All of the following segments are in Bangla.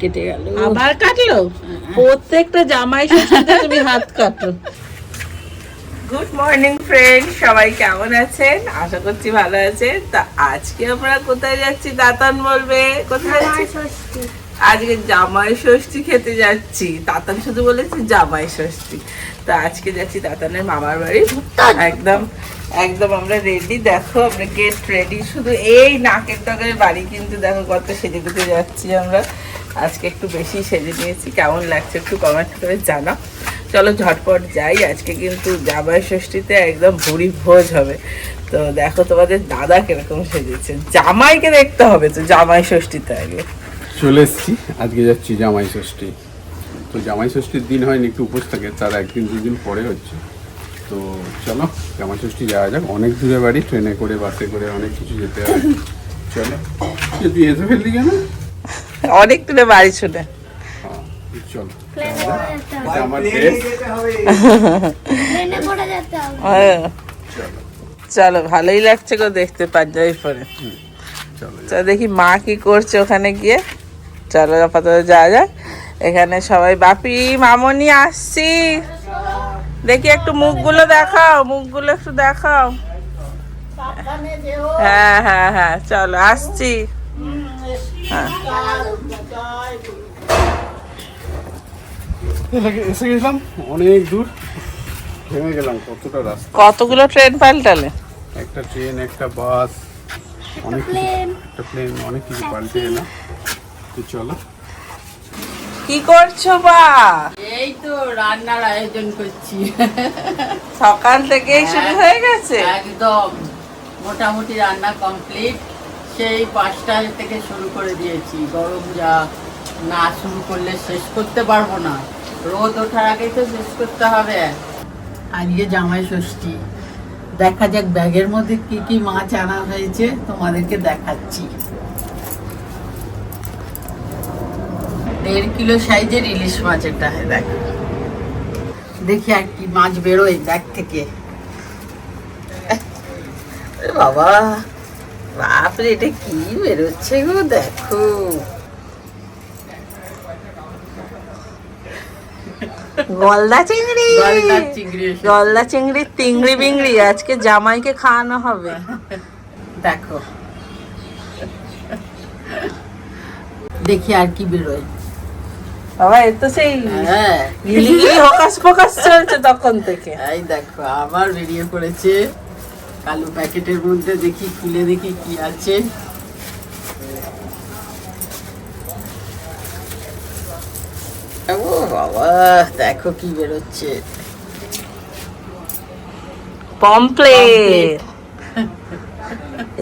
কেটে গেল। আবার কাটলো? প্রত্যেকটা জামাই ষষ্ঠীতে তুমি হাত কাটো। গুড মর্নিং ফ্রেন্ড সবাই কেমন আছেন? আশা করছি ভালো আছেন। তা আজকে আমরা কোথায় যাচ্ছি? দাতান বলবে। কোথায় যাচ্ছি? আজকে জামাই ষষ্ঠী খেতে যাচ্ছি। তাতান শুধু বলেছে জামাই ষষ্ঠী। তো আজকে যাচ্ছি তাতানের মামার বাড়ি। একদম একদম আমরা রেডি দেখো আমরা গেট রেডি শুধু এই নাকের টকের বাড়ি কিন্তু দেখো কত সেজে গুজে যাচ্ছি আমরা। আজকে একটু বেশি সেজে নিয়েছি। কেমন লাগছে একটু কমেন্ট করে জানাও। চলো ঝটপট যাই। আজকে কিন্তু জামাই ষষ্ঠীতে একদম ভুড়ি ভোজ হবে। তো দেখো তোমাদের দাদা কীরকম সেজেছে। জামাইকে দেখতে হবে তো জামাই ষষ্ঠীতে আগে। চলে এসেছি। আজকে যাচ্ছি জামাই ষষ্ঠী। তো জামাই ষষ্ঠীর দিন হয়নি, একটু উপোস থাকে। তার একদিন, দুদিন পরে হচ্ছে। তো চলো, জামাই ষষ্ঠী যাওয়া যাক। অনেক দূরে বাড়ি, ট্রেনে করে, বাসে করে অনেক কিছু যেতে হবে। চলো তুই এসে ফেললি কেন? অনেক তুলে বাড়ি শুনে। হ্যাঁ, চলো। ভালোই লাগছে গো দেখতে পাঞ্জাবি পরে। চলো তো দেখি মা কি করছে ওখানে গিয়ে। চলো আপাতত যাওয়া যাক। এখানে সবাই বাপি মামনি আসছি। দেখি একটু মুখগুলো দেখাও মুখগুলো একটু দেখাও। হ্যাঁ হ্যাঁ হ্যাঁ চলো আসছি। হ্যাঁ। এসে গেছিলাম অনেক দূর। থেমে গেলাম কতটা রাস্তা? কতগুলো ট্রেন পাল্টালে? একটা ট্রেন একটা বাস অনেক কিছু। একটা প্লেন অনেক কিছু পাল্টে গেলাম তো চলো। কি করছ বা? এই তো রান্নার আয়োজন করছি। সকাল থেকেই শুরু হয়ে গেছে? একদম। মোটামুটি রান্না কমপ্লিট সেই পাঁচটা থেকে শুরু করে দিয়েছি। গরম যা না শুরু করলে শেষ করতে পারব না। রোদ ওঠার আগেই তো শেষ করতে হবে। আজকে জামাই ষষ্ঠী। দেখা যাক ব্যাগের মধ্যে কি কি মাছ আনা হয়েছে, তোমাদেরকে দেখাচ্ছি। দেড় কিলো সাইজের ইলিশ মাছ এটা দেখ। দেখি আর কি মাছ বেরোয় ব্যাগ থেকে। বাবা। বাপরে এটা কি বেরোচ্ছে গো? দেখো। গলদা চিংড়ি! গলদা চিংড়ি। তিংড়ি বিংড়ি আজকে জামাইকে খাওয়ানো হবে। দেখো। দেখি আর কি বেরোয়। বাবা এ তো সেই হ্যাঁ। হকাস পকাস চলছে তখন থেকে। এই দেখো আবার বেরিয়ে পড়েছে। কালো প্যাকেটের মধ্যে দেখি খুলে দেখি কি আছে। ও বাবা দেখো কি বেরোচ্ছে। পমপ্লেট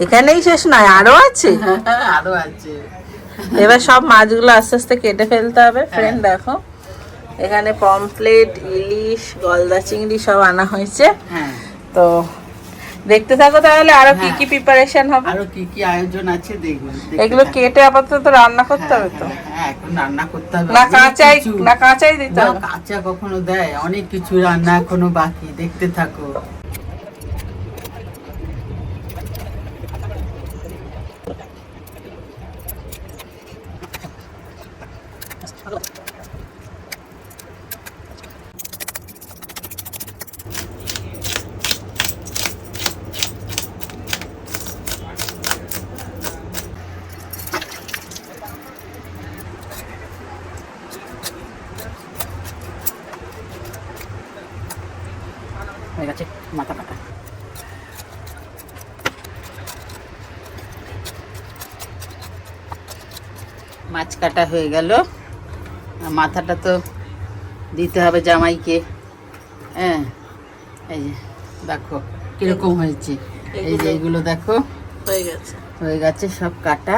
এখানেই শেষ নয় আরও আছে। আরও আছে। এবার সব মাছগুলো আস্তে আস্তে কেটে ফেলতে হবে। ফ্রেন্ড দেখো। এখানে পমপ্লেট ইলিশ গলদা চিংড়ি সব আনা হয়েছে। হ্যাঁ। তো দেখতে থাকো তাহলে আরও কি হ্যাঁ। কি প্রিপারেশন হবে? আরও কি কি আয়োজন আছে দেখবেন এগুলো কেটে আপাতত রান্না করতে হবে তো। হ্যাঁ এখন রান্না করতে হবে। না কাঁচাই না কাঁচাই দিতে হবে। কাঁচা কখনো দেয় অনেক কিছু রান্না এখনও বাকি দেখতে থাকো হয়ে গেছে মাথা কাটা মাছ কাটা হয়ে গেল। মাথাটা তো দিতে হবে জামাইকে। হ্যাঁ এই যে দেখো কীরকম হয়েছে। এই যে এইগুলো দেখো হয়ে গেছে। হয়ে গেছে সব কাটা।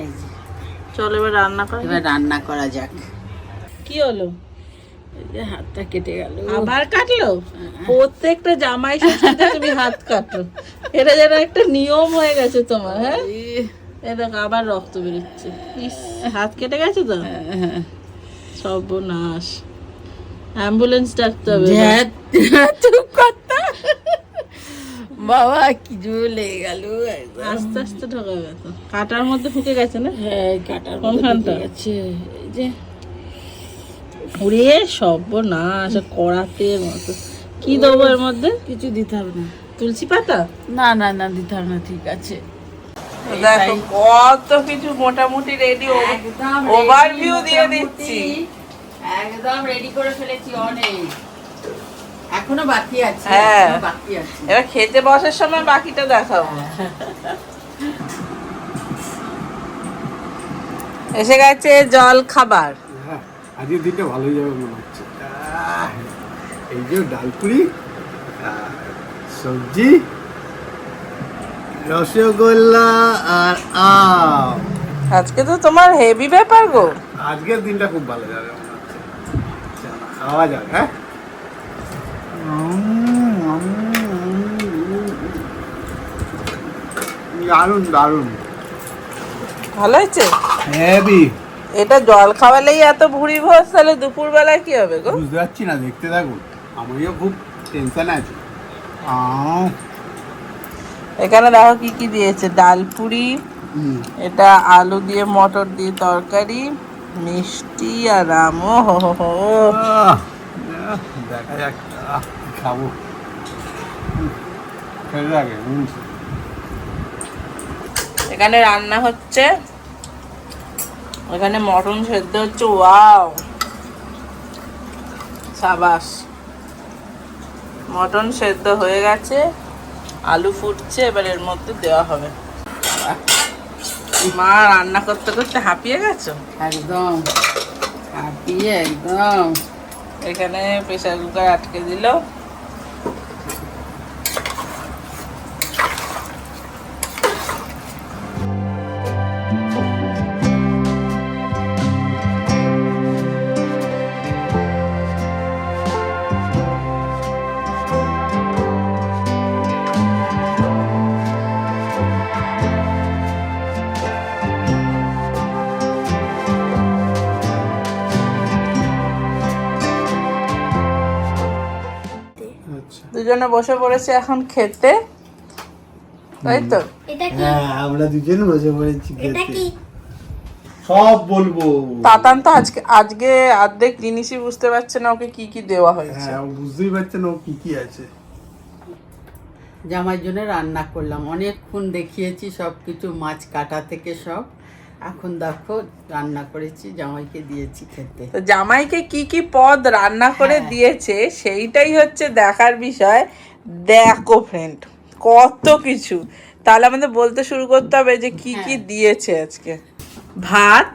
এই যে চলো এবার রান্না করা এবার রান্না করা যাক। কি হলো? এই যে হাতটা কেটে গেল। আবার কাটলো? প্রত্যেকটা জামাই ষষ্ঠীতে তুমি হাত কাটো। এটা যেন একটা নিয়ম হয়ে গেছে তোমার হ্যাঁ? এই দেখো আবার রক্ত বেরোচ্ছে। ইস হাত কেটে গেছে তো? সর্বনাশ। অ্যাম্বুলেন্স ডাকতে হবে চুপ করতা। বাবা কি জোর লেগে গেল। আস্তে আস্তে ঢোকাবে তো। কাটার মধ্যে ঢুকে গেছে না? হ্যাঁ কাটার কোনখানটা? আছে এই যে। উড়ে সর্বনাশ কড়াতে মতো। কি দেবো এর মধ্যে? কিছু দিতে হবে না। তুলসী পাতা? না না না দিতে হবে না ঠিক আছে। দেখো কত কিছু মোটামুটি রেডি ready দিয়ে দিচ্ছি। একদম রেডি করে ফেলেছি অনেক। এখনও বাকি আছে হ্যাঁ। বাকি আছে। এবার খেতে বসার সময় বাকিটা দেখাবো। এসে গেছে জল খাবার। হ্যাঁ আজকের দিনটা ভালোই যাবে মনে হচ্ছে। এই যে ডালপুরি সবজি রসগোল্লা আর আম। আজকে তো তোমার হেভি ব্যাপার গো। আজকের দিনটা খুব ভালো যাবে। খাওয়া যাক হ্যাঁ? দারুণ দারুণ। ভালো হয়েছে? হেভি এটা জল খাওয়ালেই এত ভুড়ি ভোজ তাহলে দুপুর বেলায় কি হবে গো? বুঝতে পারছি না দেখতে থাকুন আমিও খুব টেনশন আছে। আহ, এখানে দেখো কি কি দিয়েছে? ডাল পুরি এটা আলু দিয়ে মটর দিয়ে তরকারি মিষ্টি আর আম ও হো হো হো। আহ, আহ, দেখা যাক খাব। হুম, খেতে থাকে হুম। এখানে রান্না হচ্ছে। এখানে মটন সেদ্ধ হচ্ছে ওয়াও। সাবাস। মটন সেদ্ধ হয়ে গেছে। আলু ফুটছে এবার এর মধ্যে দেওয়া হবে। মা রান্না করতে করতে হাঁপিয়ে গেছো? একদম। হাঁপিয়ে একদম। এখানে প্রেশার কুকার আটকে দিল। দুজনে বসে পড়েছে এখন খেতে। তাই তো? হ্যাঁ আমরা দুজন বসে পড়েছি এটা সব বলব। তাতান তো আজকে আজকে অর্ধেক জিনিসই বুঝতে পারছে না ওকে কি কি দেওয়া হয়েছে। হ্যাঁ বুঝতেই পারছে না ও কি কি আছে। জামাইয়ের জন্য রান্না করলাম। অনেকক্ষণ দেখিয়েছি সব কিছু মাছ কাটা থেকে সব। এখন দেখো রান্না করেছি জামাইকে দিয়েছি খেতে তো জামাইকে কি কি পদ রান্না করে হ্যাঁ। দিয়েছে সেইটাই হচ্ছে দেখার বিষয় দেখো ফ্রেন্ড কত কিছু তাহলে আমাদের বলতে শুরু করতে হবে যে কি কি হ্যাঁ। দিয়েছে আজকে ভাত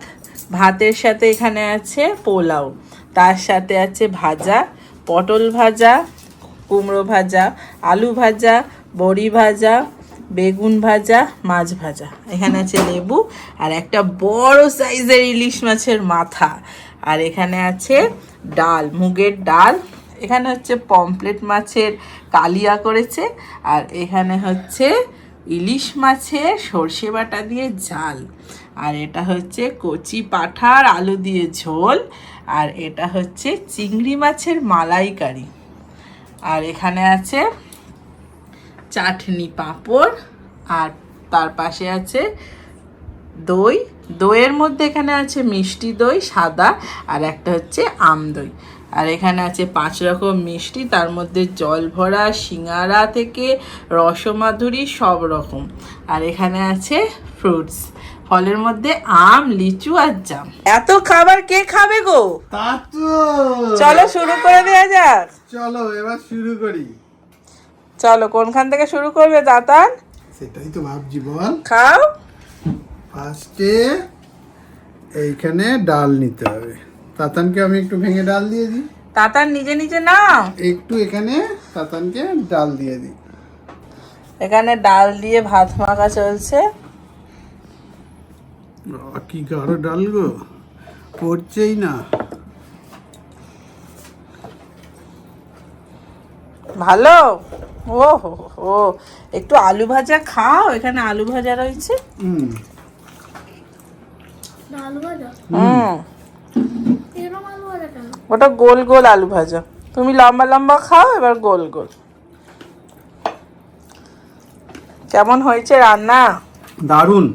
ভাতের সাথে এখানে আছে পোলাও তার সাথে আছে ভাজা পটল ভাজা কুমড়ো ভাজা আলু ভাজা বড়ি ভাজা বেগুন ভাজা, মাছ ভাজা। এখানে আছে লেবু আর একটা বড় সাইজের ইলিশ মাছের মাথা। আর এখানে আছে ডাল, মুগের ডাল। এখানে হচ্ছে পমপ্লেট মাছের কালিয়া করেছে। আর এখানে হচ্ছে ইলিশ মাছের সর্ষে বাটা দিয়ে ঝাল। আর এটা হচ্ছে কচি পাঠার আলু দিয়ে ঝোল। আর এটা হচ্ছে চিংড়ি মাছের মালাইকারি। আর এখানে আছে চাটনি পাঁপড় আর তার পাশে আছে দই। দইয়ের মধ্যে এখানে আছে মিষ্টি দই সাদা আর একটা হচ্ছে আম দই। আর এখানে আছে পাঁচ রকম মিষ্টি তার মধ্যে জল ভরা সিঙ্গারা থেকে রসমাধুরী সব রকম। আর এখানে আছে ফ্রুটস ফলের মধ্যে আম লিচু আর জাম। এত খাবার কে খাবে গো? তা চলো শুরু করে দেওয়া যাক। চলো এবার শুরু করি। চলো কোনখান থেকে শুরু করবে দাতান? সেটাই তো ভাবছি বল। খাও। ফার্স্টে এইখানে ডাল নিতে হবে। তাতানকে আমি একটু ভেঙে ডাল দিয়ে দিই। তাতান নিজে নিজে না একটু এখানে তাতানকে ডাল দিয়ে দিই। এখানে ডাল দিয়ে ভাত মাখা চলছে। কি গাঢ় ডাল গো। পড়ছেই না। ভালো? ও হো হো, ও একটু আলু ভাজা খাও এখানে আলু ভাজা রয়েছে। ওটা গোল গোল আলু ভাজা। তুমি লম্বা লম্বা খাও এবার গোল গোল। কেমন হয়েছে রান্না? দারুণ।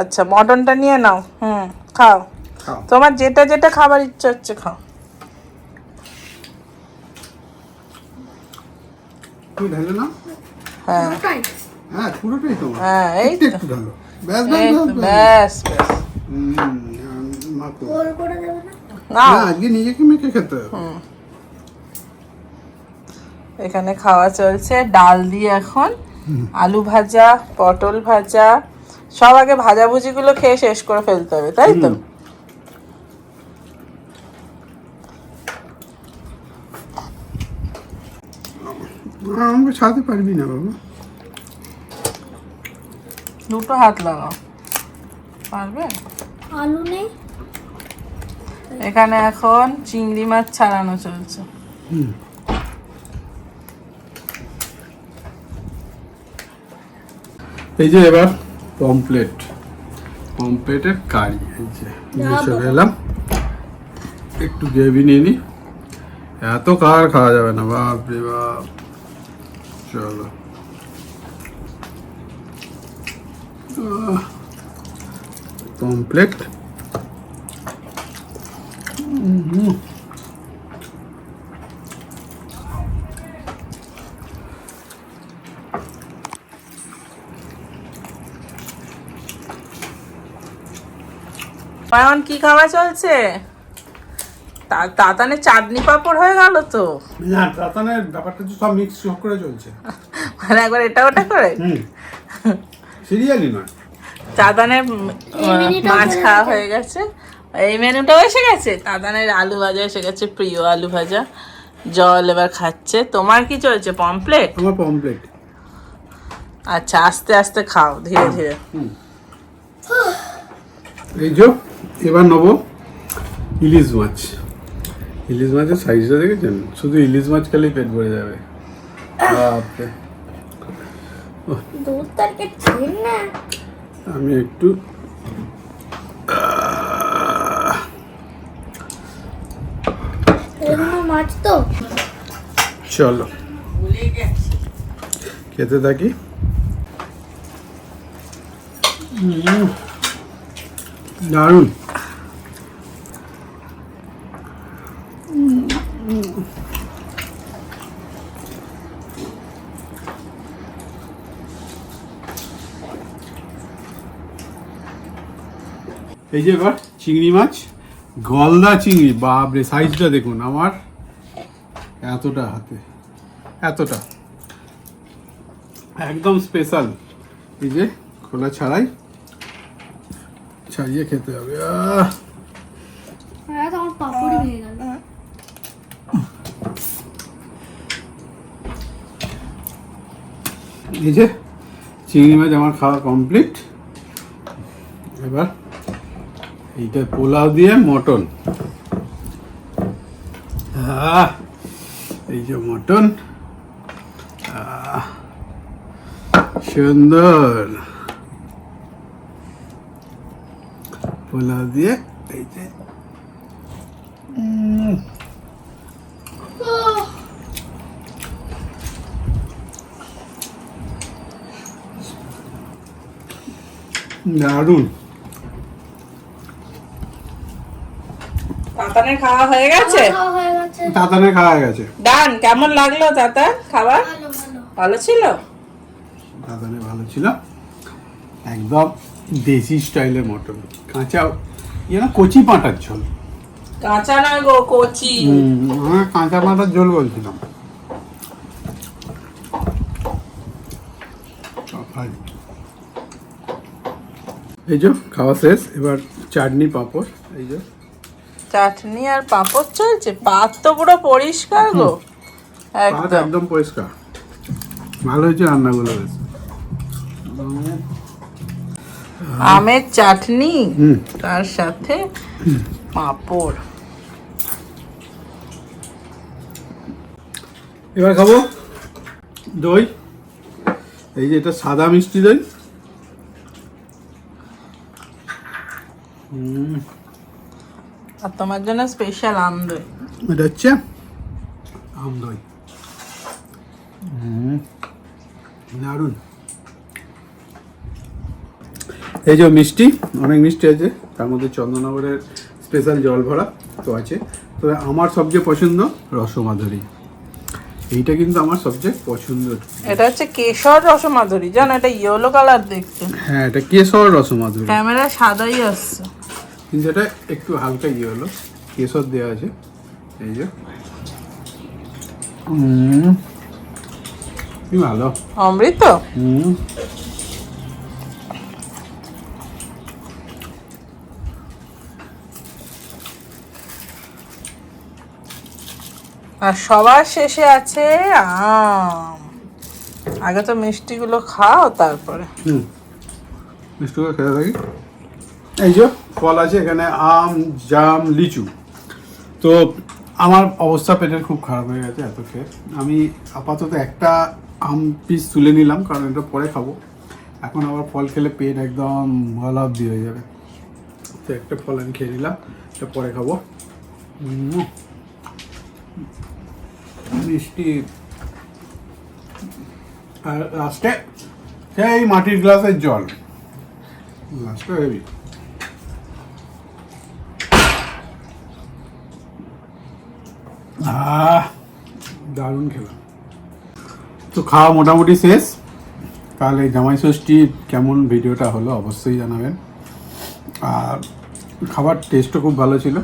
আচ্ছা মটনটা নিয়ে নাও। হুম খাও। খাও। তোমার যেটা যেটা খাবার ইচ্ছা হচ্ছে খাও। তুমি ঢেলে না হ্যাঁ। হ্যাঁ পুরোটাই তোমার হ্যাঁ এই তো। একটু ঢালো। ব্যাস ব্যাস ব্যাস, ব্যাস। ব্যাস ব্যাস। হুম, মাখো। গোল করে দেবে না? আজকে নিজেকে মেখে খেতে এখানে খাওয়া চলছে ডাল দিয়ে এখন। আলু ভাজা পটল ভাজা। সব আগে ভাজাভুজিগুলো খেয়ে শেষ করে ফেলতে হবে তাই তো? আমাকে ছাড়তে পারবি না বাবা। দুটো হাত লাগাও। পারবে? আলু নেই। এখানে এখন চিংড়ি মাছ ছাড়ানো চলছে। এই যে এবার পমপ্লেট পমপ্লেটের কারি এই যে নিয়ে চলে এলাম। একটু গ্রেভি নিয়ে নি। এত কার খাওয়া যাবে না বাপ রে বাপ। চলো পমপ্লেট কি খাওয়া চলছে? তাতানে চাটনি পাঁপড় হয়ে গেল তো? না রাতানের ব্যাপারটা তো সব মিক্স করে চলছে। মানে একবার এটা ওটা করে? হুম। সিরিয়ালি নয়। চাদানের মাছ খাওয়া হয়ে গেছে। এই মেনুটাও এসে গেছে? দাদানের আলু ভাজা এসে গেছে প্রিয় আলু ভাজা। জল এবার খাচ্ছে। তোমার কি চলছে? পমপ্লেট আমার পমপ্লেট আচ্ছা আস্তে আস্তে খাও ধীরে ধীরে। এই যে এবার নেব ইলিশ মাছ। ইলিশ মাছের সাইজটা দেখেছেন? শুধু ইলিশ মাছ খেলেই পেট ভরে যাবে। বাপরে। আমি একটু মাছ তো? চলো। খেতে থাকি। দারুণ। এই যে এবার চিংড়ি মাছ গলদা চিংড়ি বাপরে সাইজটা দেখুন আমার এতটা হাতে এতটা। একদম স্পেশাল এই যে খোলা ছাড়াই ছাড়িয়ে খেতে হবে। হ্যাঁ এই যে চিংড়ি মাছ আমার খাওয়া কমপ্লিট এবার এইটা পোলাও দিয়ে মটন। এই যে মটন। সুন্দর। পোলাও দিয়ে এই যে। দারুণ। খাওয়া হয়ে গেছে? খাওয়া হয়ে গেছে। কেমন লাগল খাবার ভালো ছিল? দাদানে ভালো ছিল। একদম দেশি স্টাইলের মটন। কাঁচা ইয়ে না কচি পাঁটার ঝোল। কাঁচা নয় গো কচি? কাঁচা পাঁটার ঝোল বলছিলাম। এই যে খাওয়া শেষ। এবার চাটনি পাঁপড়। এই যে। চাটনি আর পাঁপড় চলছে? পাত তো পুরো পরিষ্কার গো। একদম। একদম পরিষ্কার। ভালো হয়েছে রান্নাগুলো আমের চাটনি তার সাথে পাঁপড়। এবার খাব দই। এই যে এটা সাদা মিষ্টি দই। আর তোমার জন্য স্পেশাল আমদই। এটা হচ্ছে দারুণ। এই যে মিষ্টি অনেক মিষ্টি আছে তার মধ্যে চন্দননগরের স্পেশাল জল ভরা তো আছে। তবে আমার সবচেয়ে পছন্দ রসমাধুরী। এইটা কিন্তু আমার সবচেয়ে পছন্দ এটা হচ্ছে কেশর রসমাধুরী জানো? এটা ইয়েলো কালার দেখতে। হ্যাঁ এটা কেশর রসমাধুরী। ক্যামেরা সাদাই আসছে। কিন্তু এটা একটু হালকা ইয়ে হলো কেশর দেওয়া আছে এই যে। কি ভালো? অমৃত? হুম। আর সবার শেষে আছে আম। আগে তো মিষ্টিগুলো খাও তারপরে। হুম। মিষ্টি করে খেতে থাকি। এই যে ফল আছে এখানে, আম, জাম, লিচু। তো আমার অবস্থা পেটের খুব খারাপ হয়ে গেছে এত খেয়ে। আমি আপাতত একটা আম পিস তুলে নিলাম, কারণ এটা পরে খাব। এখন আবার ফল খেলে পেট একদম গলাব্দি হয়ে যাবে। তো একটা ফল আমি খেয়ে নিলাম, এটা পরে খাব। মিষ্টি। আর লাস্টে সেই মাটির গ্লাসের জল। লাস্টে হেভি। দারুণ খেলাম তো খাওয়া মোটামুটি শেষ। তাহলে জামাই ষষ্ঠী কেমন ভিডিওটা হলো অবশ্যই জানাবেন। আর খাবার টেস্টও খুব ভালো ছিল।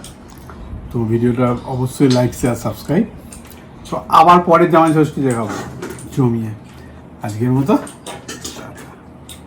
তো ভিডিওটা অবশ্যই লাইক শেয়ার সাবস্ক্রাইব তো আবার পরে জামাই ষষ্ঠী দেখাবো। জমিয়ে। আজকের মতো